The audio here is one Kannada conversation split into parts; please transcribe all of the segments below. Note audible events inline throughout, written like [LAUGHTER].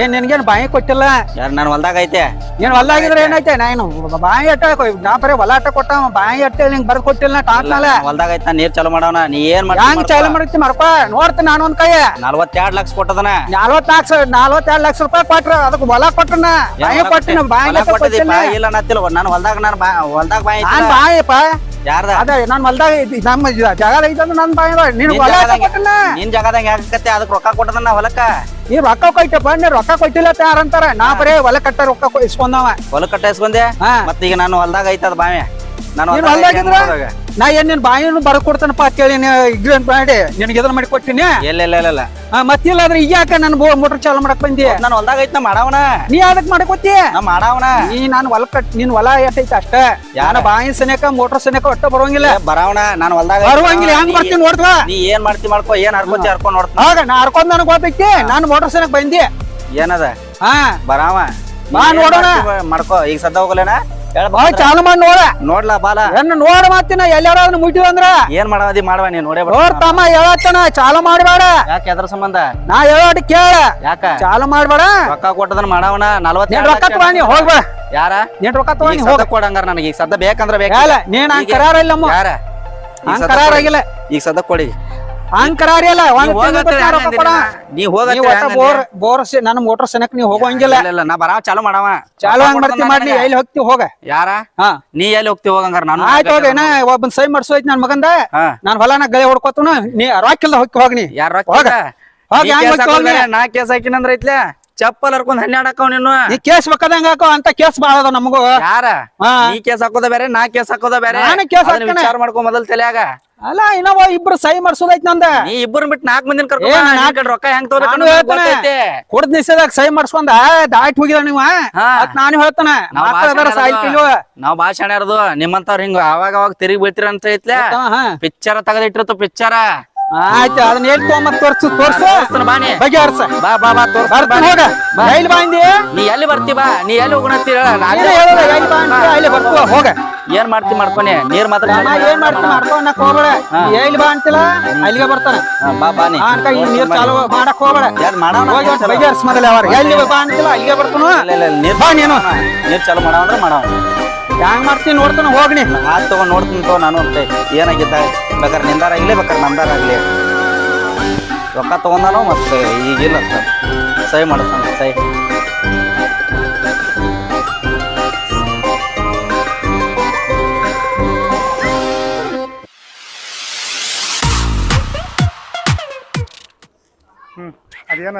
ಏನ್ ನಿನ್ಗೇನ್ ಬಾಯಿ ಕೊಟ್ಟಿಲ್ಲ? ಯಾರು ನಾನು ಹೊಲ್ದಾಗ ಐತೆ. ಏನ್ ಹೊಲ ಆಗಿದ್ರೆ ಏನೈತೆ? ನಾನು ಬಾಯಿ ಅಟ್ಟ ನಾ ಬರೀ ಹೊಲ ಅಟ್ಟ ಕೊಟ್ಟ ಬಾಯಿ ಅಟ್ಟ ನಿಂಗ್ ಬರ್ದ್ ಕೊಟ್ಟಿಲ್ಲ ನಾ ಕಾಣ್ತಾನಲ್ಲ ಹೊಲ್ದಾಗ ಐತೆ ನೀರ್ ಚಾಲು ಮಾಡೋಣ ನೀ ಏನ್ ಹಂಗ್ ಚಾಲು ಮಾಡ್ತಿ ಮರ್ಪ ನೋಡ್ತೀನಿ ನಾನು ಒಂದ್ ಕೈ ನಲ್ವತ್ತೆರಡ್ ಲಕ್ಷ ಕೊಟ್ಟದನ. ನಲ್ವತ್ನಾಲ್ಕು ನಲ್ವತ್ತೆರಡು ಲಕ್ಷ ರೂಪಾಯಿ ಕೊಟ್ರ ಅದಕ್ಕೆ ಹೊಲ ಕೊಟ್ಟನ ಬಾಯಿ ಕೊಟ್ಟಿನ ಬಾಯಿ ಕೊಟ್ಟಿಲ್ಲ? ಇಲ್ಲ ನತ್ತಿಲ್ಲ ನಾನು ಹೊಲ್ದಾಗ ನಾನು ಹೊಲ್ದಾಗ ಬಾಯಿ ನಾನ್ ಬಾಯಿಪ್ಪ ಯಾರ್ದ? ಅದ ನಾನು ಹೊಲ್ದಾಗ ನಮ್ಮ ಜಾಗ ಐತಂದ್ರ ನನ್ ಬಾಯಿ ನಿನ್ ನಿನ್ ಹೊಲ ನಿನ್ ಜಾಗದಾಗ ಯಾಕತ್ತೆ ಅದಕ್ಕೆ ರೊಕ್ಕ ಕೊಟ್ಟದನ ಹೊಲಕ್ಕ. ಈ ರೊಕ್ಕ ಕೊಯ್ತಪ್ಪ ನೀ ರೊಕ್ಕ ಕೊಟ್ಟಿಲ್ಲ ತಯಾರಂತಾರ ಯಾರಂತಾರ ನಾ ಬರೇ ಹೊಲ ಕಟ್ಟ ರೊಕ್ಕ ಇಸ್ಕೊಂಡವ ಹೊಲ ಕಟ್ಟ ಇಸ್ಕೊಂಡೆ? ಮತ್ತೀಗ ನಾನು ಹೊಲ್ದಾಗ ಐತದ ಬಾವಿ. ನಾನು ಹೊಲ್ದಾಗಿದ್ರ? ನಾ ಏನ್ ನಿನ್ ಬಾಯಿನ ಬರ ಕೊಡ್ತಾನಪ್ಪ ಕೇಳಿ ಇಗ್ರೆಂಟ್ ಮಾಡಿ ನಿನಗೆ ಇದನ್ನ ಮಾಡಿ ಕೊಟ್ಟಿನಿ? ಇಲ್ಲ ಇಲ್ಲ ಇಲ್ಲ ಮತ್ತಿಲ್ಲ ಆದ್ರೆ ಈಗ ಯಾಕ ನನ್ ಮೋಟರ್ ಚಾಲು ಮಾಡಕ್ ಬಂದಿ? ನಾನು ಹೊಲ್ದಾಗ ಐತ್ ನಾ ಮಾಡವನ. ನೀ ಅದಕ್ ಮಾಡಕೋತಿ ನಾ ಮಾಡವನ. ನೀ ನಾನ್ ಹೊಲ ಕಟ್ ನಿನ್ ಹೊಲ ಎಷ್ಟೈತಿ ಅಷ್ಟ. ಯಾನ ಬಾಯಿನ ಸನೇಕ ಮೋಟರ್ ಸನೇಕ ಒಟ್ಟ ಬರೋಂಗಿಲ್ಲ. ಬರವಣ ನಾನು ಹೊಲ್ದಾಗ ಬರುವಂಗಿಲ್ಲ ಹೆಂಗ್ ಬರ್ತೀನಿ ನೋಡ್ತವ? ನೀ ಏನ್ ಮಾಡ್ತಿ ಮಾಡ್ಕೋ ಏನ್ ಹರ್ಕೊಂತಿ ಹರ್ಕೊಂಡ್ ನೋಡ್ತ ಆಗ ನಾ ಹರ್ಕೊಂಡ್ ನನಗ್ ಗೊತ್ತೈತಿ ನಾನು ಮೋಟರ್ ಸನೇಕ ಬಂದಿ. ಏನದ? ಹಾ. ಬರಾವ ಬಾ ನೋಡೋಣ. ಮಾಡ್ಕೋ. ಈಗ ಸದ್ದ ಹೋಗಲೇನ? ಹೇಳ ಬಾ ಚಾಲು ಮಾಡಿ ನೋಡ. ನೋಡ್ಲಾ ಬಾಲ. ಎನ್ನ ನೋಡ ಮತ್ತಿನ ಎಲ್ಲಾರ ಅದನ್ನ ಮುಟ್ಟಿವ ಅಂದ್ರ? ಏನ್ ಮಾಡವದಿ ಮಾಡವ ನೀ ನೋಡೇ. ನೋಡ್ ತಮ್ಮ ಹೇಳತ್ತನ ಚಾಲು ಮಾಡಬೇಡ. ಯಾಕೆ ಎದ್ರ ಸಂಬಂಧ? ನಾ ಹೇಳೋಟಿ ಕೇಳ. ಯಾಕ? ಚಾಲು ಮಾಡ್ಬೇಡ. ರೊಕ್ಕ ಕೊಟ್ಟದನ ಮಾಡವನ? ನಲ್ವತ್ತೆರಡು ರೊಕ್ಕ ತಗೊಂಡಿ ಹೋಗ್ಬೇಡ ಯಾರ? ನೀನ್ ರೊಕ್ಕ ತಗೊಂಡಿ ಈಗ ಹೋಗ. ಕೊಡಂಗಾರ ನನಗೆ. ಈಗ ಸದ್ದ ಬೇಕಂದ್ರ ಬೇಕಾ ಹೇಳ ನೀನ್ ಹಂಗ್ ಕರಾರ ಇಲ್ಲ ನಮ್ಮ ಯಾರ ಹಂಗ್ ಕರಾರ ಆಗಿಲ್ಲ. ಈಗ ಸದ್ದ ಕೊಡಿ. ಹಂಗ್ ಕರಾರ ಬಿಟ್ಟು ನಾ. ಬೋರ್ ಬೋರ್ ಸಿ- ನನ್ನ ಮೋಟರ್ ಸನಕ್ ನೀ ಹೋಗಂಗಿಲ್ಲ ಇಲ್ಲ ನಾ ಬರಾವ ಚಾಲು ಮಾಡವ. ಚಾಲು ಹಂಗ್ ಮಾಡ್ತಿ ಮಾಡ್ಲಿ. ಎಲ್ಲಿ ಹೋಗ್ತಿ ಹೋಗ. ಯಾರ? ಹಾ. ನೀ ಎಲ್ಲಿ ಹೋಗ್ತಿ ಹೋಗಂಗಾರ ನಾನು ಆಯ್ತು ಹೋಗ ಏನ ಒಬ್ಬನ್ ಸೈ ಮಾಡ್ಸೋಯ್ತು ನನ್ ಮಗಂದ. ನಾನ್ ಹೊಲನ ಗಳೆ ಹೊಡ್ಕೋತನು ನೀ ರೊಕ್ಕ ಇಲ್ಲ ಹೋಗಿ ಹೋಗ್ ನೀ. ಯಾರ ಹೋಗ. ಹೋಗಿ? ನಾ ಕೇಸ್ ಹಾಕಿನಂದ್ರ ಐತ್ಲೆ. ಚಪ್ಪಲ್ ಹರ್ಕೊಂಡ್ ಹನ್ನೆರಡು ನೀನು ನೀ ಕೇಸ್ ಬೇಕಾದಂಗ ಹಾಕೋ ಅಂತ ಕೇಸ್ ಬಾಳ ಅದ ನಮಗೂ. ಯಾರ? ಹಾ. ನೀ ಕೇಸ್ ಹಾಕೋದ ಬೇರೆ ನಾ ಕೇಸ್ ಹಾಕೋದ ಬೇರೆ. ನಾನು ಕೇಸ್ ಅದನ್ನ ಹಾಕ್ತೇನೆ. ವಿಚಾರ ಮಾಡ್ಕೊ ಮೊದಲ್ ತಲ್ಯಾಗ. ಅಲ್ಲ ಇನ್ನವ ಇಬ್ರು ಸೈ ಮಾಡ್ಸೋದೈತ್ ನಂದ. ನೀ ಇಬ್ಬರು ಬಿಟ್ಟು ನಾಲ್ಕು ಮಂದಿನ ಏ, ಕರ್ಕೊಂಡ್ ಬಾ, ನಾಲ್ಕ್- ನಿನ್ ರೊಕ್ಕ ಹೆಂಗ್ ತಗೋಬೇಕು ನಾನು ಅನ್ನೋದು ಹೇಳ್ತೇನೆ. ಗೊತ್ತೈತಿ. ಕುಡ್ದ ನಿಷೇಧಾಗ ಸೈ ಮಾಡ್ಸ್ಕೊಂಡ ದಾಟ್ ಹೋಗಿದ ನೀವ. ಹಾ. ಅದ್ ನಾನು ಹೇಳ್ತಾನೆ. ನಾವ್ ಮಕ್ಕಳ ಅದಾರ ಭಾಷಣ ಇರೋದು. ನಾವ್ ಭಾಷಣ ಇರೋದು. ನಿಮ್ಮಂತವ್ರ ಹಿಂಗ ಅವಾಗ ಅವಾಗ ತಿರುಗಿ ಬೀಳ್ತೀರ ಅಂತ ಐತ್ಲೆ ಪಿಕ್ಚರ್ ತೆಗೆದಿಟ್ಟಿರ್ತು ಪಿಕ್ಚರ. ಆಯ್ತು ಅದನ್ನ ಹೇಳ್ ತೊಗೊಂಬತ್ ತೋರ್ಸು? ತೋರ್ಸು? ಬಾನಿ. ಬಗೆಹರ್ಸ ಬಾ ಬಾ ಬಾ ತೋರ್ಸ ಬರ್ತೀನಿ ಹೋಗ. ಎಲ್ಲಿ ಬಂದಿ ನೀ ಎಲ್ಲಿ ಬರ್ತಿ ಬಾ? ನೀ ಎಲ್ಲಿ ಬಂದಿ ಅಲ್ಲಿ ಬರ್ತೀವ ಹೋಗ. ಏನ್ ಮಾಡ್ತಿ ಮಾಡ್ಕೊನಿ? ನೀರ್ ಮಾತ್ರ ಏನ್ ಮಾಡ್ತೀನಿ ಮಾಡ್ಕೊಂಡ್ ಹೋಗ್ಬೇಡ. ಎಲ್ಲಿ ಬಾ ಅಂತಿಲ್ಲ ಅಲ್ಲಿಗೆ ಬರ್ತಾನೆ. ಬಾ ಬಾನಿ ಅನ್ಕ ಈ ನೀರ್ ಚಾಲು ಮಾಡಕ್ ಹೋಗ್ಬೇಡ. ಯಾರ್ ಮಾಡವ ಹೋಗಿ ಬಗೆಹರ್ಸ್ ಮೊದಲ ಅವ್ರ. ಎಲ್ಲಿ ಬಾ ಅಂತಿಲ್ಲ ಅಲ್ಲಿಗೆ ಬರ್ತಾನ ನೀರ್ ಬಾ ನೀನು. ನೀರ್ ಚಾಲು ಮಾಡವ ಅಂದ್ರೆ ಮಾಡವ ಯಾಂಗ್ ಮಾಡ್ತೀನಿ ನೋಡ್ತಾನ ಹೋಗ್ನಿ. ಹಾತ್ ತಗೊಂಡ್ ನೋಡ್ತೀನಿ ತಗೋ ನಾನು ಅಂತ. ಏನಾಗಿದ್ದ? ಬೇಕಾದ್ರೆ ನಿಂದಾರಾಗಲಿ ಬೇಕಾದ್ರೆ ನಂದಾರಾಗಲಿ ರೊಕ್ಕ ತೊಗೊಂಡಾನೋ ಮತ್ತೆ ಈಗಿಲ್ಲ ಸರ್ ಸಹಿ ಮಾಡಿಸ್ತಾನೆ ಸಹಿ. ಅದೇನ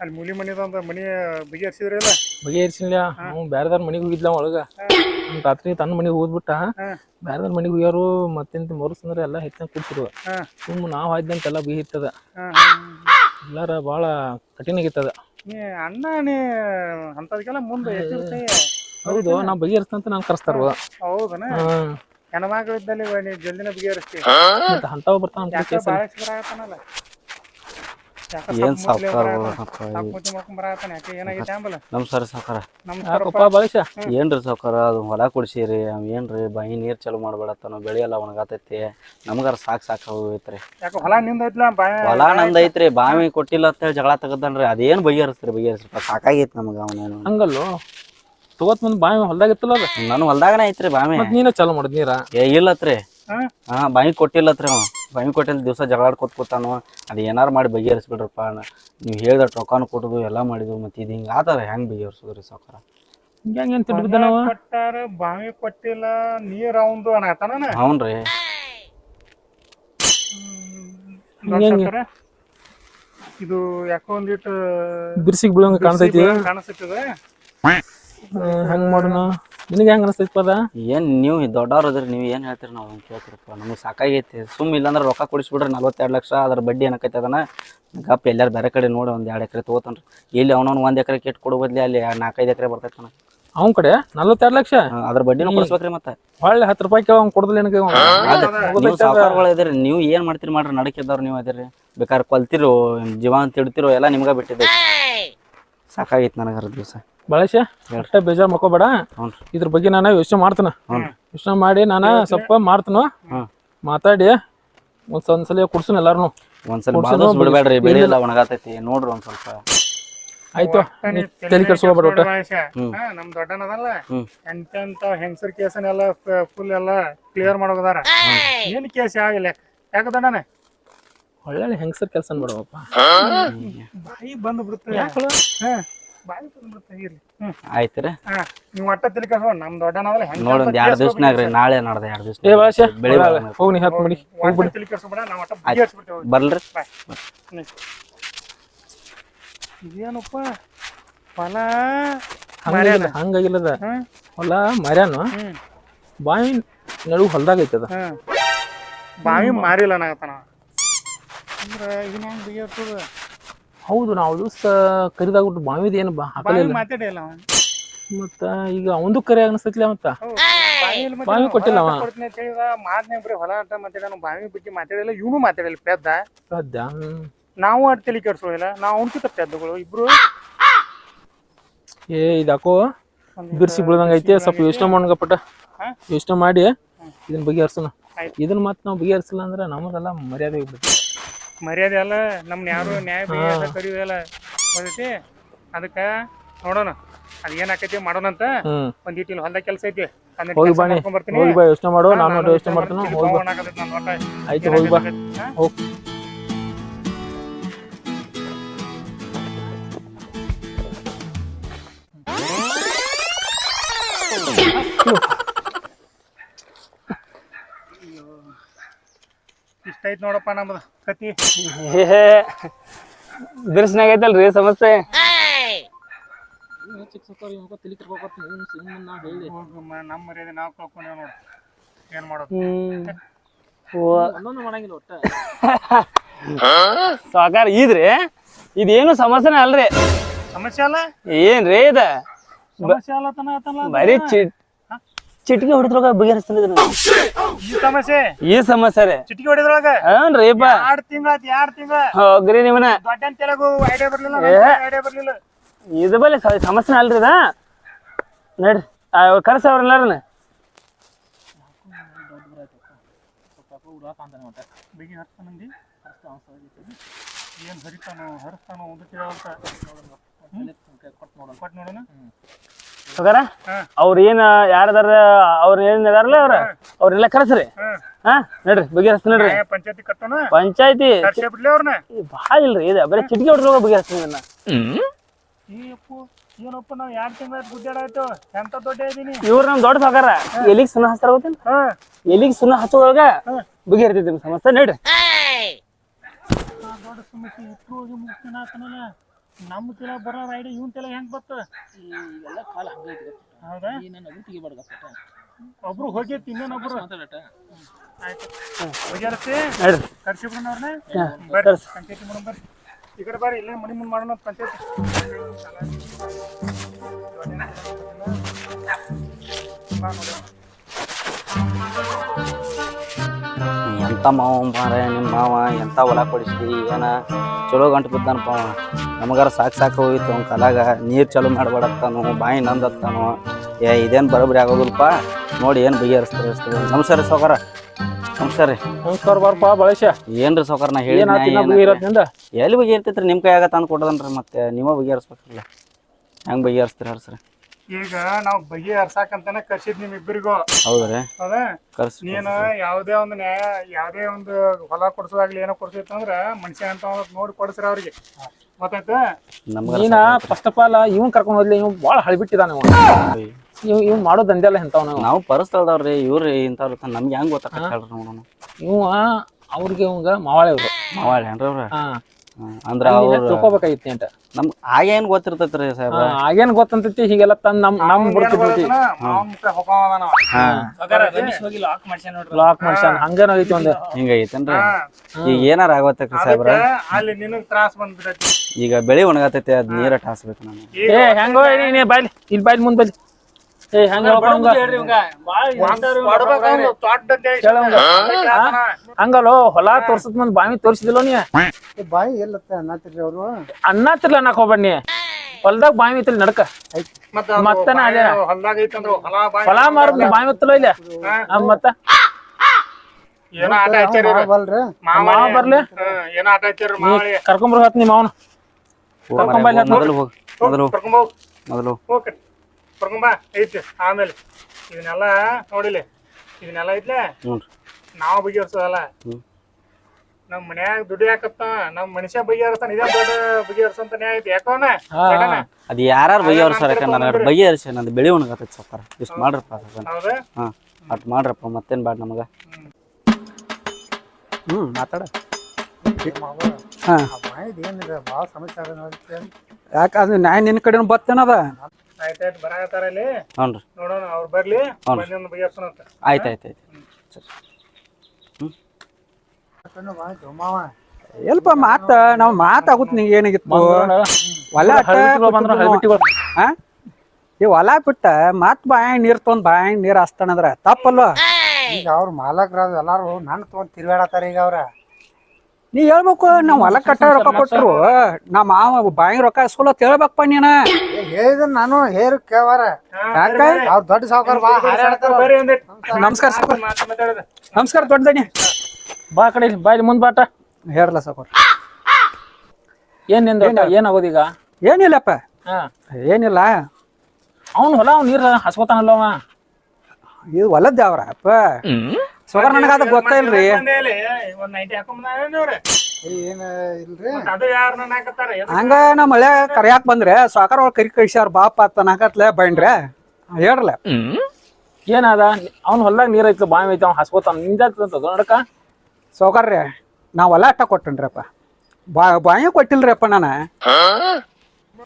ಅಲ್ಲಿ ಮೂಲಿ ಮನಿದಂತ ಮನಿ ಬಗೆಹರಿಸಿದ್ರಲ್ಲ ಬಗೆಹರಿಸಿಲ್ಲ. ಅವ್ನು ಬ್ಯಾರೆದಾರ ಮನೆಗೆ ಹೋಗಿದ್ಲ ಒಳಗ. ರಾತ್ರಿ ತನ್ನ ಮನೆಗೆ ಹೋದ್ಬಿಟ್ಟ ಬ್ಯಾರೆದಾರ ಮನೆಗೆ ಹೋಗ್ಯಾರು ಮತ್ತೆಂತ ಮರುಸಂದ್ರೆ ಎಲ್ಲ ಹೆಚ್ಚಿನ ಕೂಡ್ಸಿರು ಹಾ. ಸುಮ್ಮ ನಾವು ಹಾಯ್ದಂತೆಲ್ಲ ಬಿಹಿತ್ತದ ಹಾ, ಎಲ್ಲಾರ ಭಾಳ ಕಠಿಣ ಆಗಿತ್ತದ ಅಣ್ಣ ನೀ ಅಂತದಕ್ಕೆಲ್ಲ ಮುಂದೆ ಹೌದು ನಾ ಬಗೆಹರಿಸ್ತಂತ ನಾನು ಕರೆಸ್ತಾರ ಹೌದನ? ಹೆಣ್ಮಕ್ಳು ಹೆಣ್ಮಕ್ಳಿದ್ದಲ್ಲಿ ಜಲ್ದಿನ ಬಗೆಹರಿಸ್ತೀವಿ ಅಂತ ಅಂತವ ಬರ್ತಾನ ಅಂತ ಯಾಕ ಕೇಸ್ ಬಾಳ ಬರಾಕತ್ತಾನಲ್ಲ ಯಾಕ ಏನ್ ನಮಸ್ಕಾರ ಸಾವ್ಕಾರ ಯಾಕಪ್ಪ ಬಾಳಿಶ ಏನ್ರಿ ಸಾವ್ಕಾರ? ಅದು ಹೊಲ ಕೊಡ್ಸಿರಿ ಅವ್ ಏನ್ರಿ? ಬಾಯಿ ನೀರ್ ಚಲೋ ಮಾಡ್ಬೇಡತ್ತಾನ ಬೆಳಿ ಎಲ್ಲ ಒಣಗಾತೈತಿ ನಮ್ಗಾರ ಸಾಕ್ ಸಾಕ್ ಹೋಗೈತ್ರಿ ಯಾಕ ಹೊಲ ನಿಂದ ಐತ್ರಿ. ಬಾವಿ ಕೊಟ್ಟಿಲ್ಲ ಅಂತ ಹೇಳಿ ಜಗಳ ತಗದನ್ರಿ ಅದೇನ್ ಬಗೆಹರಿಸ್ರಿ ಬಗೆಹರಿಸ್ರಿ ಸಾಕಾಗೈತಿ ನಮ್ಗ ಅವನೇನು ಹಂಗಲ್ಲೋ? ತಗೋತ್ ಮುಂದ್ ಬಾವಿ ಹೊಲ್ದಾಗ ಇತ್ತಲ್ಲ ನಾನು ನನ್ನ ಹೊಲ್ದಾಗನ ಐತ್ರಿ ಬಾವಿ. ನೀನ ಚಲೋ ಮಾಡಿದ್ ನೀರ? ಏ ಇಲ್ಲತ್ರಿ. ಹಾ? ಬಾವಿ ಬಾಯಿ ಕೊಟ್ಟಿಲ್ಲತ್ರಿ ಅವ ಬಾಯಿ ಕೊಟ್ಟಲ್ಲಿ ದಿವಸ ಜಗಳಾಡ್ಕೊತ ಕೂತಾನು ಅದು ಏನಾರು ಮಾಡಿ ಬಗೆಹರಿಸ್ಬಿಡ್ರಪ್ಪ ನೀವು ಹೇಳ್ದ ಟೊಕಾನು ಕೊಟ್ಟದು ಎಲ್ಲ ಮಾಡಿದ್ವು ಮತ್ತೆ ಇದು ಹಿಂಗೆ ಆತರ ಹೆಂಗ್ ಬಗೆಹರಿಸೋದ್ರಿ ಸಾವುಕಾರ? ಹಿಂಗ್ಯಾಂಗ ಏನ್ ತಿಳ್ಬಿದ್ದ ನಾವು ಕೊಟ್ಟಾರ ಬಾವಿ ಕೊಟ್ಟಿಲ್ಲ ನೀರ್ ಅವಂದು ಅನ್ನತಾನ ಹೌನ್ರಿ ಹಿಂಗ್ಯಾಂಗ ಇದು ಯಾಕೋ ಒಂದಿಟ್ಟು ಬಿರ್ಸಿಗೆ ಬೀಳಂಗ ಕಾಣ್ತೈತಿ. ಕಾಣಿಸ್ತದೆ ಹೆಂಗ್ ಮಾಡೋಣ? ನಿನಗೆ ಹೆಂಗ್ ಅನಿಸ್ತೈತಿ ಪದ? ಏನ್ ನೀವು ದೊಡ್ಡವ್ರು ಅದ್ರಿ ನೀವು ಏನ್ ಹೇಳ್ತೀರಿ ನಾವು ಹಂಗೆ ಕೇಳ್ತೀರಪ್ಪ. ನಮಗೆ ಸಾಕಾಗೈತಿ. ಸುಮ್ ಇಲ್ಲಾಂದ್ರೆ ರೊಕ್ಕ ಕೊಡಿಸ್ಬಿಡ್ರಿ ನಲ್ವತ್ತೆರಡು ಲಕ್ಷ ಅದ್ರ ಬಡ್ಡಿ ಏನಕೈತಿ ಅದನ್ನ? ಗಪ್ಪ ಎಲ್ಲಾರು ಬೇರೆ ಕಡೆ ನೋಡಿ ಒಂದ್ ಎರಡು ಎಕರೆ ತಗೋತಾನ್ರಿ. ಇಲ್ಲಿ ಅವನವ್ನು ಒಂದ್ ಎಕರೆ ಕೆಟ್ಟು ಕೊಡೋ ಬದ್ಲಿ ಅಲ್ಲಿ ನಾಲ್ಕೈದು ಎಕರೆ ಬರ್ತೈತೆ ಅವನ ಕಡೆ? ನಲ್ವತ್ತೆರಡು ಲಕ್ಷ? ಅದ್ರ ಬಡ್ಡಿನೂ ಕೊಡಿಸ್ಬೇಕ್ರಿ ಮತ್ತೆ. ಒಳ್ಳೆ ಹತ್ತು ರೂಪಾಯಿ ಕೇಳ ಕೊಡ್ದಿಲ್ಲ ಏನಕ್ಕೆ ನನಗೆ ನೀವು ಸಾವುಕಾರಗಳು ಇದ್ರಿ ನೀವು ಏನ್ ಮಾಡ್ತೀರಿ ಮಾಡ್ರಿ ನಡಕಿದ್ದವ್ರು ನೀವು ಅದಿರಿ. ಬೇಕಾದ್ರೆ ಕೊಲ್ತಿರೋ ಜೀವ ಅಂತ ಇಡ್ತಿರೋ ಎಲ್ಲ ನಿಮ್ಗ ಬಿಟ್ಟಿದೆ. ನನಗೆ ನನಗರ ದಿವಸ. ಬಳಶ ಅಷ್ಟೇ ಬೇಜಾರ್ ಮಾಡ್ಕೋಬೇಡ. ಇದ್ರ ಬಗ್ಗೆ ನಾನು ಯೋಚನೆ ಮಾಡ್ತಾನ. ಯೋಚನೆ ಮಾಡಿ ನಾನ ಸ್ವಲ್ಪ ಮಾಡ್ತನ. ಮಾತಾಡಿ. ಒಂದ್ ಒಂದ್ಸಲ ಕುಡ್ಸನ್ ಎಲ್ಲಾರು ಒಂದ್ಸಲ ಬಿಡ್ಬೇಡ್ರಿ ಬಿಡಿ. ಬೆಳಿ ಎಲ್ಲ ಒಣಗಾತೈತಿ. ನೋಡ್ರಿ ಒಂದ್ ಸ್ವಲ್ಪ. ಆಯ್ತು. ತಲೆ ಕೆಡ್ಸ್ಕೊಬೇಡ ಒಟ್ಟ. ನಮ್ ದೊಡ್ಡನದಲ್ಲ. ಎಂತೆಂತ ಹೆಂಗಸರ್ ಕೇಸನೆಲ್ಲ ಫುಲ್ ಎಲ್ಲ ಕ್ಲಿಯರ್ ಮಾಡೋದಾರ ಏನ್ ಕೇಸ್ ಆಗಿಲ್ಲ. ಯಾಕ ದೊಡ್ಡನ ಒಳ್ಳೆ ಹೆಂಗಸರ್ ಕೆಲಸ ಬಿಡವಪ್ಪ ಬಾಯಿ ಬಂದು ಆಯ್ತ್ರಿ. ಹಾ ನೀವ್ ಒಟ್ಟ ತಿಳ್ಕ ನಮ್ ದೊಡ್ಡನದಲ್ಲ ಹೆಂಗ್ ನೋಡ್ ಒಂದ್ ಎರಡ್ ದಿವ್ಸನಾಗ ರೀ ನಾಳೆ ನಾಡ್ದ ಎರಡ್ ದಿವ್ಸ ಏ ಭಾಷೆ ಬೆಳಿ ಹೋಗಿ ನೀ ಹತ್ತು ಮಾಡಿ ಒಟ್ಟ ತಿಳ್ಕರ್ಸ್ಬೇಡ ನಾವ್ ಒಟ್ಟ ಬಗೆಹರಿಸ್ಬಿಡ್ತೇವೆ ಬರ್ಲ್ರಿ? ಇದೇನಪ್ಪ? ಹೊಲ ಹಂಗಾಗಿಲ್ಲ ಹಂಗಾಗಿಲ್ಲದ. ಹೊಲ ಮರ್ಯಾನು? ಬಾವಿ ನಡು ಹೊಲ್ದಾಗ ಐತದ. ಬಾವಿ ಮಾರಿಲ್ಲ ಅನ್ನಕತ್ತಾನ. ಅಂದ್ರ ಇದನ್ನ ಹೆಂಗ್ ಬಗೆಹರಿಸೋದು ಹೌದು ನಾವು ದಿವಸ ಕರಿದಾಗ್ಬಿಟ್ಟು ಬಾವಿದ ಏನು ಬಾ ಹಾಕಲಿಲ್ಲ ಮಾತಾಡಿಲ್ಲ ಅವ ಮತ್ತ ಈಗ ಅವಂದು ಕರೆ ಅನ್ಸತ್ಲ ಮತ್ತ? ಬಾವಿ ಕೊಟ್ಟಿಲ್ಲ ಹೊಲ ಅವ. ಬರೀ ಹೊಲ ಅಂತ ಮಾತಾಡ ಬಾವಿ ಬಗ್ಗೆ ಮಾತಾಡಿಲ್ಲ ಇವನು ಮಾತಾಡಿಲ್ಲ ಪೆದ್ದ. ಪೆದ್ದ. ನಾವು ಅಡ್ ತಲೆ ಕೆಡ್ಸೋದಿಲ್ಲ ನಾವು ಅವನ್ಕಿಂತ ಪೆದ್ದಗಳು ಇಬ್ರು. ಏ ಇದಾಕೋ? ಬಿರ್ಸಿ ಬೀಳ್ದಂಗ ಐತಿ ಸ್ವಲ್ಪ ಯೋಚನೆ ಮಾಡಂಗ ಪಟ್ಟ ಯೋಚನೆ ಮಾಡಿ ಇದನ್ನ ಬಗೆಹರ್ಸೋಣ. ಇದನ್ನ ಮತ್ತೆ ನಾವು ಬಗೆಹರಿಸಿಲ್ಲ ಅಂದ್ರೆ ನಮಗೆಲ್ಲ ಮರ್ಯಾದೆ ಹೋಗ್ಬಿಡುತ್ತೆ ಮರ್ಯಾದೆ ಅಲ್ಲ ನಮ್ನ ಯಾರು ನ್ಯಾಯ ಬೇಗ ಕರಿಯೋದಿಲ್ಲ ಅದಕ್ಕ ನೋಡೋಣ ಅದ್ ಏನ್ ಆಕೈತಿ ಮಾಡೋಣಂತ ಒಂದ್ ಒಂದಿಟ್ಟು ಹೊಲದ ಹೊಲ್ದಾಗ ಕೆಲಸ ಐತಿ. ಹೋಗಿ ಹೋಗಿ ಬಾ ಯೋಚನೆ ಮಾಡು ನಾನು ಯೋಚನೆ ಮಾಡ್ತೀನಿ. ಹೋಗಿ ಬಾ. ಬಾವಣ್ಣ ಆಗತೈತಿ ನನ್ ಒಟ್ಟ. ಆಯ್ತು ಹೋಗಿ ಬಾ. ಹಾ? ಹೋಗ್. ಇಷ್ಟ ಐತ್ ನೋಡಪ್ಪ ನಮ್ದು. ಕತಿ. ಬಿರ್ಸ್ನಾಗ ಐತಲ್ರಿ ಸಮಸ್ಯೆ. ಹೋಗು ಮ- ನಮ್ಮ ಮರ್ಯಾದೆ ನಾವು ಕಳ್ಕೊಂಡೇವ್ ನೋಡು. ಏನ್ ಮಾಡೋದು? [LAUGHS] ಸಾಕಾರ ಇದ್ರಿ? ಇದೇನು ಸಮಸ್ಯೆನೇ ಅಲ್ರಿ? ಸಮಸ್ಯೆ ಅಲ್ಲ? ಏನ್ರಿ ಇದ? ಸಮಸ್ಯೆ ಅಲ್ಲ ತನ ಆತಲ್ಲ. ಬರೀ ಚಿಟ್ ಚಿಟ್ಕಿ ಹೊಡೆದ್ರೊಳಗ ಬಗೆಹರಿಸ್ತೀನಿ ಈ ಸಮಸ್ಯೆ. ಈ ಸಮಸ್ಯೆ ರೀ. ಚಿಟಿಕೆ ಹೊಡಿದ್ರೊಳಗ? ಬಾ ಎರಡ್ ತಿಂಗಳ ಎರಡ್ ತಿಂಗಳ. ಹೋಗ್ರಿ ನಿಮ್ಮನ ದೊಡ್ಡ ತೆಲಗು ಐಡಿಯಾ ಬರ್ಲಿಲ್ಲ ಐಡಿಯಾ ಬರ್ಲಿಲ್ಲ. ಇದು ಬಲ್ಲಿ ಸಮಸ್ಯೆ ಅಲ್ರಿ ಇದ? ನಡ್ರಿ. ಕರ್ಸ ಬಿಗಿ ಹರ್ಸ್ತಾನಂದಿ ಏನ್ ಹರಿತಾನೋ ಹರಿಸ್ತಾನೋ ಒಂದು ಕೊಟ್ಟು ನೋಡೋಣ. ಸಾಕಾರ ಹಾ. ಅವ್ರ ಏನ ಯಾರದಾರ ಅವ್ರ ಏನ್ ಇದಾರಲ್ಲ ಅವ್ರ? ಅವ್ರೆಲ್ಲ ಕರೆಸ್ರಿ. ಹಾ. ನಡ್ರಿ ಬಗೆಹರಿಸ್ ನಡ್ರಿ. ಪಂಚಾಯತಿ ಕಟ್ಟೋಣ ಪಂಚಾಯತಿ ಭಾಳ ಇಲ್ರಿ ಇದು. ಬರೀ ಚಿಟ್ಕಿ ಹೊಡೆದ್ರೊಳಗ ಬಗೆಹರಿಸ್ತೀನಿ ಇದನ್ನ ಇವ್ರ ಏನಪ್ಪ ನಾವು ಎರಡು ತಿಂಗಳ ಗುಡ್ಡಾಡಾಯ್ತು ಎಂತ ದೊಡ್ಡ ಇದೀನಿ? ಇವ್ರು ನಮ್ ದೊಡ್ಡ ಸಾಕಾರ ಎಲಿಗ್ ಸುನ ಹಚ್ತಾರ ಗೊತ್ತೇನ್? ಎಲಿಗ್ ಸುಣ್ಣ ಹಚ್ಚೋದ್ರೊಳಗ ಬಗೆಹರಿತೈತಿ ನಿಮ್ ಸಮಸ್ಯೆ. ನಡ್ರಿ. ದೊಡ್ಡ ಸಮಸ್ಯೆ ನಮ್ಮ ತಿಲ ಬರೋ ರೈಡ್ ಇವನ್ ತಿಲ ಹೆಂಗ್ ಬತ್ತ ಹೌದಾ? ಒಬ್ರು ಹೋಗೈತಿ ಇನ್ನೇನೊಬ್ರು ಆಯ್ತು. ಹೋಗ್ಯಾರತ್ತಿ ಅವ್ರನ್ನ ಬರ್ರಿ. ಪಂಚಾಯತಿ ಮಾಡೋಣ ಬರ್ರಿ. ಈ ಕಡೆ ಬರ್ರಿ ಇಲ್ಲೇ ಮನಿ ಮುಂದೆ ಮಾಡೋಣ ಪಂಚಾಯತಿ. ಬಾ ನೋಡೋಣ. ಎಂತ ಮಾವ ಮಾರ ನಿಮ್ಮ ಮಾವ ಎಂತ ಹೊಲ ಕೊಡಿಸಿ ಏನ? ಚಲೋ ಗಂಟು ಬಿದ್ದಾನಪ್ಪ ಅವ. ನಮಗಾರ ಸಾಕು ಸಾಕು ಹೋಗಿತ್ತು ಅವ್ನ ಕಾಲಾಗ. ನೀರು ಚಾಲು ಮಾಡ್ಬೇಡತ್ತಾನು ಬಾಯಿ ನಂದತ್ತಾನು. ಏ ಇದೇನು ಬರೋಬ್ಬರಿ ಆಗೋದಿಲ್ಲಪ್ಪ. ನೋಡಿ ಏನು ಬಗೆಹರಿಸ್ತಾರೆ ನಮಸ್ಕಾರ ಸೌಕರ ನಮಸ್ಕಾರ ರೀ. ನಮಸ್ಕಾರ ಬಾರಪ್ಪ ಬಳಶ. ಏನ್ರಿ ಸೌಕರ ನಾ ಏನ್ ಹೇಳಿ ಎಲ್ಲಿ ಬಗ್ಗೆ ಇರ್ತೈತ್ರಿ ನಿಮ್ಮ ಕೈ ತಂದು ರೀ ಮತ್ತೆ. ನೀವೇ ಬಗೆಹರಿಸ್ಬೇಕಲ್ಲ ಹೆಂಗೆ ಬಗೆಹರಿಸ್ತೀರ ಹರ್ಸ್ರಿ ಈಗ ನಾವು ಬಗೆ ಹರ್ಸಾಕಂತಾನೆ ಕರ್ಸಿದ್ ನಿಮ್ ಇಬ್ಬರಿಗೂ ಹೌದ್ರಿ ನೀನು ಯಾವುದೇ ಒಂದು ನ್ಯಾಯ ಯಾವುದೇ ಒಂದು ಹೊಲ ಕೊಡ್ಸೋದಾಗ್ಲಿ ಏನೋ ಕೊಡ್ಸಿತ್ತಂದ್ರ ಮನುಷ್ಯ ಅಂತ ನೋಡಿ ಕೊಡ್ಸ್ರಿ ಅವ್ರಿಗೆ. ನೀನ ಫಸ್ಟ್ ಆಫ್ ಆಲ್ ಇವ್ನ್ ಕರ್ಕೊಂಡ್ ಹೋದ್ಲಿ ಇವ್ ಬಾಳ ಹಳ್ಬಿಟ್ಟಿದಾನ ಇವ ಇವ್ ಇವ್ ಮಾಡೋ ದಂಧೆ ಎಲ್ಲ ಎಂತಾವ ನಾವು ನಾವು ಪರಿಸ್ತಲ್ದವ್ರಿ ಇವ್ರಿ ಇಂಥವ್ರು ನಮ್ಗೆ ಹೆಂಗ್ ಗೊತ್ತಾಗ್ತದೆ ಹೇಳ್ರಿ ನೋಡೋಣ. ಇವ ಅವ್ರಿಗೆ ಇವಂಗ ಮಾವಾಳೆ ಇವ್ರು. ಮಾವಾಳೆ ಏನ್ರಿ ಅವ್ರ? ಅಂದ್ರ ನೀನ್ ಅವ್ರ ತಿಳ್ಕೊಬೇಕಾಗಿತ್ತು ಅಂತ. ನಮ್ ಆಗೇನ್ ಗೊತ್ತಿರ್ತೈತ್ರಿ ಸಾಹೇಬ್ರ? ಆಗೇನ್ ಗೊತ್ತಂತೈತಿ ಹೀಗೆಲ್ಲ ತಂದ್ ನಮ್ ನಮ್ ಲಾಕ್ ಮಾಡ್ಸ್ಯಾನ ಹಂಗೇನೋ ಐತಿ ಒಂದ್ ಹಿಂಗೈತೇನ್ರಿ. ಈಗ ಏನಾರ ಸಾಹೇಬ್ರ? ಅದಕ್ಕೆ ಅಲ್ಲಿ ನಿನಗ್ ತ್ರಾಸ ಬಂದ್ಬಿಟ್ಟೈತಿ ಈಗ ಬೆಳಿ ಒಣಗತೈತಿ ಅದ್ ನೀರ ಟಾಸ್ಬೇಕು ನಾನು ಏ ಹೆಂಗೋ ನೀ ನೀ? ಬಾಯ್ಲಿ ಇಲ್ಲಿ ಬಾಯ್ಲಿ ಮುಂದ್ ಬೈಲಿ ಏ ಹೆಂಗ. ಹಂಗಲ್ಲ ಹೊಲ ತೋರ್ಸದ್ ಮುಂದ್ ಬಾವಿ ತೋರ್ಸಿದಿಲ್ಲ ನೀ? ಬಾಯಿ ಎಲ್ಲತ್ತ ಅನ್ನತ್ತಿರ್ರಿ ಅವ್ರು? ಅನ್ನತ್ತಿರ್ಲ ಅನ್ನಕ್ ಹೋಗ್ಬನ್ನಿ ನೀ. ಹೊಲ್ದಾಗ ಬಾವಿ ಐತಿಲ್ ನಡ್ಕ. ಮತ್ತೆ ಮತ್ತನ ಅದೇ. ಹೊಲ ಮಾರ ಬಾವಿ ಐತಲ್ಲ ಇಲ್ಲ? ಮತ್ತ? ಕರ್ಕೊಂಬರ್ ಹತ್ ನಿಮ್ಮ ಅವನು ಕರ್ಕೊಂಬ. ಮೊದಲು ಹೋಗಿ ಮೊದಲು ಹೋಗಿ ಮೊದಲು ಹೋಗ್. ಕರ್ಕೊಂಬಾ ಐತಿ ಆಮೇಲೆ. ಇದನ್ನೆಲ್ಲ ನೋಡಿಲಿ ಇದನ್ನೆಲ್ಲ ಐತ್ಲೆ? ಹ್ಞೂ ನಾವ್ ನಮ್ಮ ಹ್ಮ್. ನಮ್ ಮನ್ಯಾಗ ನಮ್ಮ ನಮ್ ಮನುಷ್ಯ ಬಗೆಹರ್ಸ್ತಾನ ಇದೇ ದೊಡ್ಡ ಬಗೆಹರಿಸಂತ ನ್ಯಾಯ ಐತಿ. ಯಾಕೋನ. ಅದು ಯಾರು ಬಗೆಹರಿಸ್ತಾರ ನನಗೆ ಬಗೆಹರಿಸಿ ನಂದು ಬೆಳಿ ಒಣಗತ್ತೈತೆ ಸತ್ತಾರ ಇಷ್ಟು ಮಾಡ್ರಪ್ಪ ಹೌದಾ. ಹಾಂ ಅಟ್ ಮಾಡ್ರಪ್ಪ ಮತ್ತೇನು ಬೇಡ ನಮಗೆ? ಹ್ಮ್. ಮಾತಾಡ. ಹಾ. ಏನಿದೆ? ಭಾಳ ಸಮಸ್ಯೆ ಯಾಕ ಅದು ನಾ ನಿನ್ನ ಕಡೆನೂ ಬತ್ತೇನದ? ಆಯ್ತಾಯ್ತು ಬರಾಕತ್ತಾರ ಇಲ್ಲಿ? ಹ್ಞೂ ರೀ ನೋಡೋಣ ಅವ್ರು ಬರ್ಲಿ ಹ್ಞೂ. ಬಂದಿಂದ ಬಗೆಹರ್ಸೋಣಂತ ಆಯ್ತು ಆಯ್ತು ಆಯ್ತು. ಮಾವ. ಎಲ್ಪ ಮಾತ? ನಾವ್ ಮಾತಾಗುತ್ತ ನಿಂಗೆ ಏನಾಗಿತ್ತು. ಹೊಲ ಅಟ್ಟ ಹಾ? ಈ ಹೊಲ ಬಿಟ್ಟ ಮತ್ ಬಾಯ್ ನೀರ್ ತೊಗೊಂಡ್ ಬಾಯ್ ನೀರ್ ಹಸ್ತಾನಂದ್ರ. ತಪ್ಪಲ್ವ? ಈಗ ಅವ್ರ ಮಾಲಕ್ರ ಎಲ್ಲಾರು ನನ್ನ ತಗೊಂಡ್ ತಿರ್ಗಾಡತಾರ ಈಗ ಅವ್ರ. ನೀ ಹೇಳ್ಬೇಕು ನಾವ್ ಹೊಲ ಕಟ್ಟ ರೊಕ್ಕ ಕೊಟ್ರು. ನಮ್ಮ ಮಾವ ಬಾಯಿ ರೊಕ್ಕ ಇಸ್ಕೊಲ್ಲ ಹೇಳ್ಬೇಕಪ್ಪ ನೀನ. ಹೇಳಿದ ನಾನು ಹೇರು ಕೇವಾರ ಯಾಕ? ಅವ್ರ ದೊಡ್ಡ ಸಾವುಕಾರ ಬಾ ನಮಸ್ಕಾರ. ಸಾಕು ಮಾತು ಮಾತಾಡೋದು. ನಮಸ್ಕಾರ ದೊಡ್ಡ ದಣಿ ಬಾ ಆ ಕಡೆ ಬಾಯ್ ಮುಂದ್ ಬಾಟ. ಹೇಳಲ್ಲ ಸಾಕು ಏನ್ನಿಂದ ಏನ್ ಆಗೋದೀಗ ಏನಿಲ್ಲಪ್ಪ. ಹಾ. ಏನಿಲ್ಲ. ಅವ್ನ ಹೊಲ ಅವ್ನು ನೀರ್ ಹಸ್ಕೋತಾನಲ್ಲ ಅವ. ಇದು ಹೊಲದ್ದೇ ಅವ್ರ ಅಪ್ಪ ಸೊಗರ್ ನನಗ ಅದ ಗೊತ್ತಿಲ್ರಿ ಏನ್ ಇಲ್ರಿ? ಹಂಗ ನಾ ಮಳೆ ಕರಿಯಾಕ್ ಬಂದ್ರೆ ಸಾಕಾರ ಅವ್ರ ಕರಿ ಕಳಿಸ್ಯಾರ ಬಾಪ ಅತ್ತ ನಾಕತ್ಲೆ ಬೈನ್ರೆ ಹೇಳ್ರಲ್ಲ ಏನದ? ಅವ್ನ ಹೊಲ್ದಾಗ ನೀರ್ ಐತ್ಲ ಬಾವಿ ಐತಿ ಅವ್ನ ಹಸ್ಕೋತಾನ. ನಿಂದ ನೋಡಕ ಸೌಕರ್ಯ ನಾ ಹೊಲ ಅಟ್ಟ ಕೊಟ್ಟನ್ರಿಪ್ಪ. ಬಾ ಬಾಯಿ ಕೊಟ್ಟಿಲ್ರಿಪ್ಪ ನಾನು.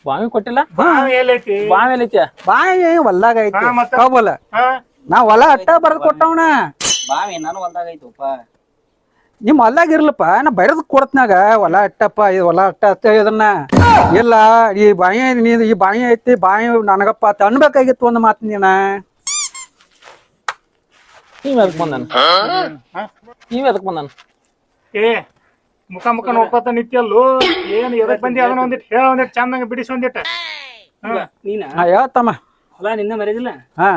ಬಾವಿ ಕೊಟ್ಟಿಲ್ಲ? ಬಾವಿ ಎಲ್ಲೈತಿ. ಬಾವಿ ಎಲ್ಲೈತಿ ಬಾಯಿ ಹೊಲ್ದಾಗ ಐತಿ? ಕಬಲ್ ನಾ ಹೊಲ ಅಟ್ಟ ಬರ್ದ್ ಕೊಟ್ಟವನ. ಬಾವಿ ನಾನು ಹೊಲ್ದಾಗ ಐತಪ್ಪ ನಿಮ್ ಹೊಲ್ದಾಗ ಇರ್ಲಪ್ಪ ನಾ ಬರೆದು ಕೊಡತ್ನಾಗ ಹೊಲ ಅಟ್ಟಪ್ಪ ಇದು ಹೊಲ ಅಟ್ಟ ಅತ್ತ ಇದನ್ನ. ಇಲ್ಲ ಈ ಬಾಯಿ ನೀ ಈ ಬಾಯಿ ಐತಿ ಬಾಯಿ ನನಗಪ್ಪ ಅಂತ ಅನ್ಬೇಕಾಗಿತ್ತು ಒಂದು ಮಾತು ನೀನ. ನೀವ್ ಎದಕ್ ಬಂದಾನ? ನೀವ್ ಎದಕ್ ಬಂದಾನ? ಏ ಮುಖ ಮುಖ ನೋಡ್ಕೊತ ನಿತ್ಯಲ್ಲು? ಏನ್ ಎದಕ್ ಬಂದಿ? ಅದನ್ನ ಒಂದಿಟ್ ಹೇಳ ಒಂದಿಟ್ ಚಂದಂಗ ಬಿಡಿಸಿ ಒಂದಿಟ್. ನೀನ? ಹಾ ಹೇಳ್ತಮ್ಮ. ಹೊಲ ನಿನ್ನ ಮರಿದಿಲ್ಲ? ಹಾ.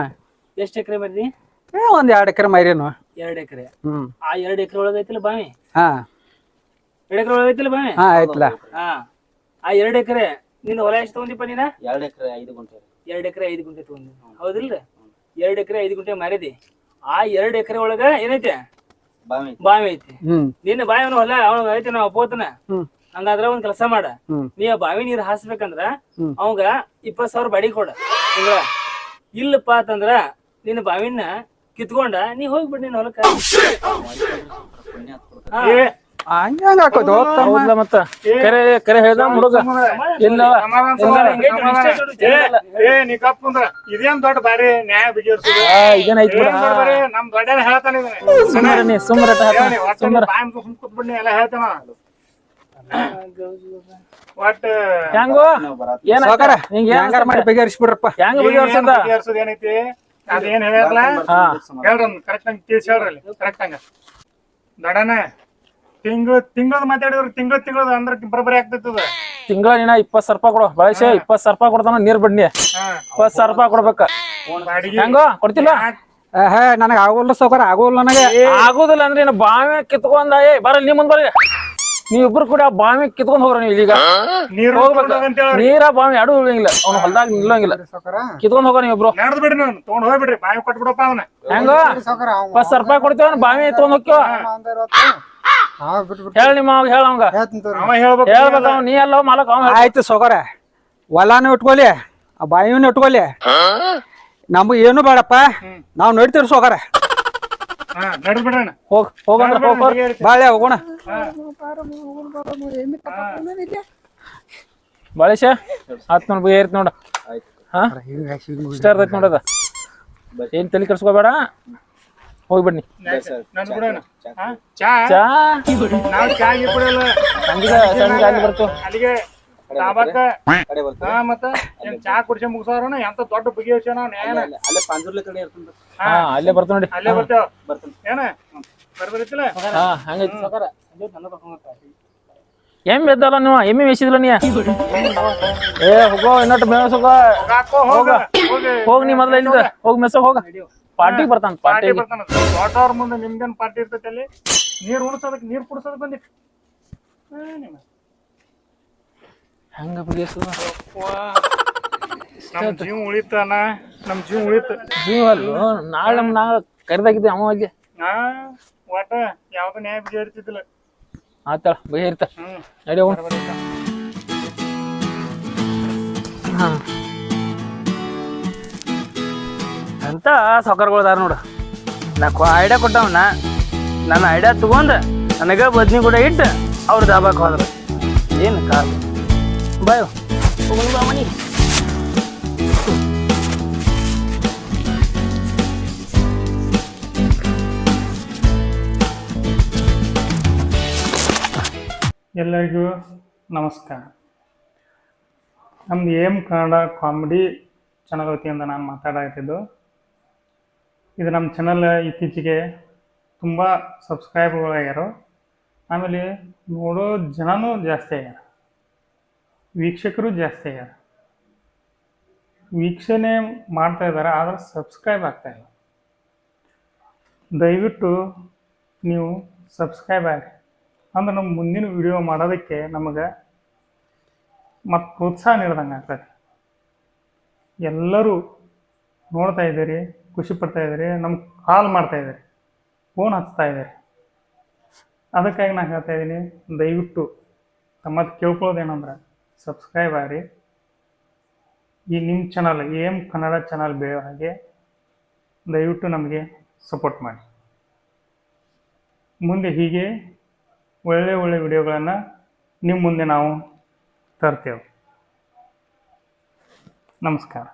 ಎಷ್ಟು ಎಕರೆ ಮರಿದಿ? ಏ ಒಂದ್ ಎರಡ್ ಎಕರೆ ಮೈರೇನು ಎರಡ್ ಎಕರೆ. ಹ್ಮ್. ಆ ಎರಡ್ ಎಕರೆ ಒಳಗ ಐತಿಲ್ಲ ಬಾವಿ? ಹಾ. ಎರಡ್ ಎಕರೆ ಒಳಗ ಐತಿಲ್ಲ ಬಾವಿ? ಹಾ ಆಯ್ತಲ್ಲ ಹಾ. ಆ ಎರಡ್ ಎಕರೆ ನಿನ್ನ ಹೊಲ ಎಷ್ಟು ತಗೊಂಡಿಪ್ಪ ನೀನ? ಎರಡ್ ಎಕರೆ ಐದು ಗುಂಟೆ. ಎರಡ್ ಎಕರೆ ಐದು ಗುಂಟೆ ತಗೊಂಡಿ ಹೌದಿಲ್ಲ? ಎರಡ್ ಎಕರೆ ಐದು ಗುಂಟೆ ಮಾರಿದಿ. ಆ ಎರಡ್ ಎಕರೆ ಒಳಗ ಏನೈತೆ? ಬಾವಿ ಬಾವಿ ಐತಿ. ನಿನ್ನ ಬಾವಿ ಅವನು ಹೊಲ ಅವನ ಐತಿ ನಾವು ಅಪ್ಪೋತನ. ಹಂಗಾದ್ರ ಒಂದ್ ಕೆಲಸ ಮಾಡ. ನೀ ಆ ಬಾವಿ ನೀರ್ ಹಾಸ್ಬೇಕಂದ್ರ ಅವಂಗ ಇಪ್ಪತ್ ಸಾವಿರ ಬಾಡಿ ಕೊಡ. ಇಲ್ಲಪ್ಪ ಅಂತಂದ್ರ ನಿನ್ನ ಬಾವಿನ ಕಿತ್ಕೊಂಡ ನೀ ಹೋಗ್ಬಿಡ್ ನೀನ್ ಹೊಲಕ್ಕ. ಏ ಹಂಗ ಹಾಕೋದು ತಮ್ಮ ಮತ್ತ. ಕರೆ ಕರೆ ಹೇಳ್ದ ಹುಡುಗ. ಇಲ್ಲ. ಏ ನೀ ಕಪ್ಪಂದ್ರ ಇದೇನ್ ದೊಡ್ಡ ಬಾರಿ ನ್ಯಾಯ ಇದೇನ್ ಐತ್ ಬಿಡ. ನಮ್ ದೊಡ್ಡ ಹೇಳ್ತಾನ ಸುಮ್ಮನೆ ನೀ ಸುಮ್ಮನೆ ಕೂತ್ಬಿಡ್ನಿ ಎಲ್ಲ ಹೇಳ್ತಾನ. ಒಟ್ಟ ಹೆಂಗೋ? ಏನ ಸಾವ್ಕಾರ ಏನ್ ಹೆಂಗಾರ ಮಾಡಿ ಬಗೆಹರಿಸ್ಬಿಡ್ರಪ್ಪ ಹೆಂಗ ಬಗೆಹರ್ಸದ ಏನೈತಿ? ಅದೇನ್ ಹೇಳ್ಯಾರಲ್ಲ? ಹಾ. ಹೇಳ್ರಿ ಕರೆಕ್ಟ್ ಹಂಗ ತಿಳಿಸಿ ಹೇಳ್ರಿ ಕರೆಕ್ಟ್ ಹಂಗ. ದಡನ ತಿಂಗಳ ತಿಂಗಳದ ಮಾತಾಡಿದ್ರ ತಿಂಗಳ ತಿಂಗಳದ ಅಂದ್ರ ಬರಬರಿ ಆಗ್ತೈತದ ತಿಂಗಳ ನೀನ ಇಪ್ಪತ್ ಸಾವಿರ ರೂಪಾಯಿ ಕೊಡು. ಬಳಸಿ ಇಪ್ಪತ್ ಸಾವಿರ ರೂಪಾಯಿ ಕೊಡ್ತಾನ ನೀರ್ ಬಿಡ್ನಿ ಇಪ್ಪತ್ ಸಾವಿರ ರೂಪಾಯಿ ಕೊಡ್ಬೇಕ. ಹೆಂಗ ಹೆಂಗೋ ಕೊಡ್ತಿಲ್ಲ ಹೇ ನನಗ ಆಗೋಲ್ಲ ಸೌಕರ್ಯ ಆಗೋಲ್ಲ ನನಗೆ. ಆಗೋದಿಲ್ಲ ಅಂದ್ರೆ ಇನ್ನು ಬಾವಿ ಕಿತ್ಕೊಂಡ ಏ ಬರಲ್ಲ ನಿಮ್ ಮುಂದ್ ಬರ್ರಿ. ನೀವಿಬ್ರು ಕೂಡ ಬಾವಿ ಕಿತ್ಕೊಂಡ್ ಹೋಗ್ರ ನೀವು ಈಗ. ನೀರು ಹೋಗ್ಬೇಕು. ಅಂತ ಹೇಳಿ ನೀರ ಬಾವಿ ಎರಡು ಉಳಿಯಂಗಿಲ್ಲ. ಅವ್ನ ಹೊಲ್ದಾಗ ನಿಲ್ಲಂಗಿಲ್ಲ. ಕಿತ್ಕೊಂಡ್ ಹೋಗ ನೀವಿಬ್ರು. ನಡೆದ್ ಬಿಡ್ರಿ ನೀವು ತಗೊಂಡ್ ಹೋಗ್ಬಿಡ್ರಿ. ಬಾವಿ ಕೊಟ್ಬಿಡಪ್ಪ ಅವನ. ಹೆಂಗ? ಸಾವುಕಾರ ರೂಪಾಯಿ ಕೊಡ್ತೇವ ಬಾವಿ ಎತ್ಕೊಂಡ್ ಹೋಗ್ಯವ ನಾವ್ ಬಿಟ್ಬಿಟ್ಟು ಹೇಳ ನಿಮ್ಮ ಅವಾಗ ಹೇಳ ಅವಂಗ. ಅವ ಹೇಳ್ಬೇಕು. ಹೇಳ್ಬೇಕು ನೀ ಎಲ್ಲ ಮಾಲಕ್ ಅವ್ ಆಯ್ತು ಸೊಗರ ಹೊಲಾನು ಇಟ್ಕೊಲಿ ಆ ಬಾವಿನೂ ಇಟ್ಕೊಲಿ ನಮ್ಗೆ ಏನು ಬೇಡಪ್ಪ. ನಾವು ನೋಡ್ತೀವಿ ಸೌಕರ ಹಾ ಹೋಗ ಬಿಡ್ರಿ ಹೋಗ್ ಹೋಗಂದ್ರ ಹೋಗ್ ಹೋಗ್. ಬಾಳೆ ಹೋಗೋಣ. ಬಾಳೇಶ ಹತ್ ನೋಡ್ ಏರ್ತ್ ನೋಡ. ಹಾ? ಇಷ್ಟ ಇರ್ತೈತಿ ನೋಡದ ಏನ್ ತಲೆ ಕೆಡ್ಸ್ಕೋಬೇಡ? ಹೋಗ್ಬಿಡ್ನಿ? ಚಾ ಚಾ ಸಂಜೆ ಅಲ್ಲಿ ಬರ್ತು ಅಲ್ಲಿಗೆ ದಾಬಾಕ ಕಡೆ ಬರ್ತೀವಿ ಹಾ ಮತ್ತ ಏನ್ ಚಾ ಕುಡ್ಸಿ ಮುಗಿಸೋರನ? ಎಂತ ದೊಡ್ಡ ಬಗೆಹರಿಸ ನಾವ್ ನ್ಯಾಯನ ಅಲ್ಲೇ ಪಾಂಜುರ್ಲಿ ಕಡೆ ಇರ್ತಂತ. ಹಾ ಅಲ್ಲೇ ಬರ್ತ ನೋಡಿ ಅಲ್ಲೇ ಬರ್ತೇವ. ಬರ್ತೀನಿ. ಏನ? ಹಾ ಹಂಗೈತಿ. ಎದ್ದಲ್ಲ ನೀವು? ಎಮ್ಮೆ ಮೇಸಿದ್ಲ ನೀ? ಏ ಹೋಗೋ ಇನ್ನೊಟ್ಟು ಮೇಸ ಹೋಗೋ. ಹೋಗ. ನೀ ಮೊದಲ ಇಲ್ಲಿಂದ. ಹೋಗ್. ಮೆಸ್ಸೋಗ್ ಹೋಗ. ಪಾರ್ಟಿ ಬರ್ತಾನ ಪಾರ್ಟಿ ಬರ್ತಾನ. ಮುಂದೆ ನಿಮ್ದೇನ್ ಪಾರ್ಟಿ ಇರ್ತೈತಿ ಅಲ್ಲಿ? ನೀರ್ ಉಣಸೋದಕ್ಕೆ ನೀರ್ ಕುಡ್ಸೋದಕ್ ಬಂದಿತ್ತು ಹೆಂಗ ನಮ್ ಜೀವ ಉಳಿತಾನ ನಮ್ ಜೀವ ಉಳಿತ. ಜೀವ ಅಲ್ಲ ನಾಳೆ ನಮ್ ನಾ ಕರೆದಾಗಿದ್ದೆ ಅವ ಅಲ್ಲಿ ನಾ ಒಟ್ಟ ಯಾವ್ದು ನ್ಯಾಯ ಬಗೆಹರಿತಿದ್ದಿಲ್ಲ ಆತಳ ಹ್ಮ್. ನಡಿ ಹೋಗ. ಅಂತ ಸಾವುಕಾರಗಳು ನೋಡು. ನಾ ಐಡಿಯಾ ಕೊಟ್ಟವನ ನನ್ನ ಐಡಿಯಾ ತಗೊಂಡ್ ನನಗ ಬದ್ನಿ ಕೂಡ ಇಟ್ಟು ಅವ್ರ ದಾಬಾಕ್ ಹೋದ್ರ. ಏನು ಕಾಲ ಬಾಯ್. ಹೋಗೋಣ ಬಾ ni? ಎಲ್ಲರಿಗೂ ನಮಸ್ಕಾರ. ನಮ್ದು ಏಮ್ ಕನ್ನಡ ಕಾಮಿಡಿ ಚಾನಲ್ ವತಿಯಿಂದ ನಾನು ಮಾತಾಡತ್ತಿದ್ದು ಇದು ನಮ್ಮ ಚಾನಲ್ ಇತ್ತೀಚೆಗೆ ತುಂಬ ಸಬ್ಸ್ಕ್ರೈಬ್ಗಳಾಗ್ಯಾರ ಆಮೇಲೆ ನೋಡೋ ಜನನೂ ಜಾಸ್ತಿ ಆಗ್ಯಾರ. ವೀಕ್ಷಕರು ಜಾಸ್ತಿ ಆಗ್ಯಾರ ವೀಕ್ಷಣೆ ಮಾಡ್ತಾ ಇದ್ದಾರೆ, ಆದರೆ ಸಬ್ಸ್ಕ್ರೈಬ್ ಆಗ್ತಾ ಇಲ್ಲ. ದಯವಿಟ್ಟು ನೀವು ಸಬ್ಸ್ಕ್ರೈಬ್ ಆಗಿ ಅಂದ್ರೆ ನಮ್ಮ ಮುಂದಿನ ವಿಡಿಯೋ ಮಾಡೋದಕ್ಕೆ ನಮಗೆ ಮತ್ತು ಪ್ರೋತ್ಸಾಹ ನೀಡ್ದಂಗೆ ಆಗ್ತದೆ. ಎಲ್ಲರೂ ನೋಡ್ತಾ ಇದ್ದೀರಿ, ಖುಷಿ ಪಡ್ತಾ ಇದ್ದೀರಿ ನಮ್ಗೆ ಕಾಲ್ ಮಾಡ್ತಾ ಇದ್ದೀರಿ ಫೋನ್ ಹಚ್ತಾ ಇದ್ದೀರಿ. ಅದಕ್ಕಾಗಿ ನಾನು ಹೇಳ್ತಾ ಇದ್ದೀನಿ, ದಯವಿಟ್ಟು ತಮ್ಮದು ಕೇಳ್ಕೊಳ್ಳೋದೇನಂದ್ರೆ ಸಬ್ಸ್ಕ್ರೈಬ್ ಆಗಿರಿ ಈ ನಿಮ್ಮ ಚಾನಲ್ ಏಮ್ ಕನ್ನಡ ಚಾನಲ್ ಬೆಳೆಯೋ ಹಾಗೆ, ದಯವಿಟ್ಟು ನಮಗೆ ಸಪೋರ್ಟ್ ಮಾಡಿ. ಮುಂದೆ ಹೀಗೆ ಒಳ್ಳೆ ಒಳ್ಳೆ ವಿಡಿಯೋಗಳನ್ನು ನಿಮ್ಮ ಮುಂದೆ ನಾವು ತರ್ತೇವೆ. ನಮಸ್ಕಾರ.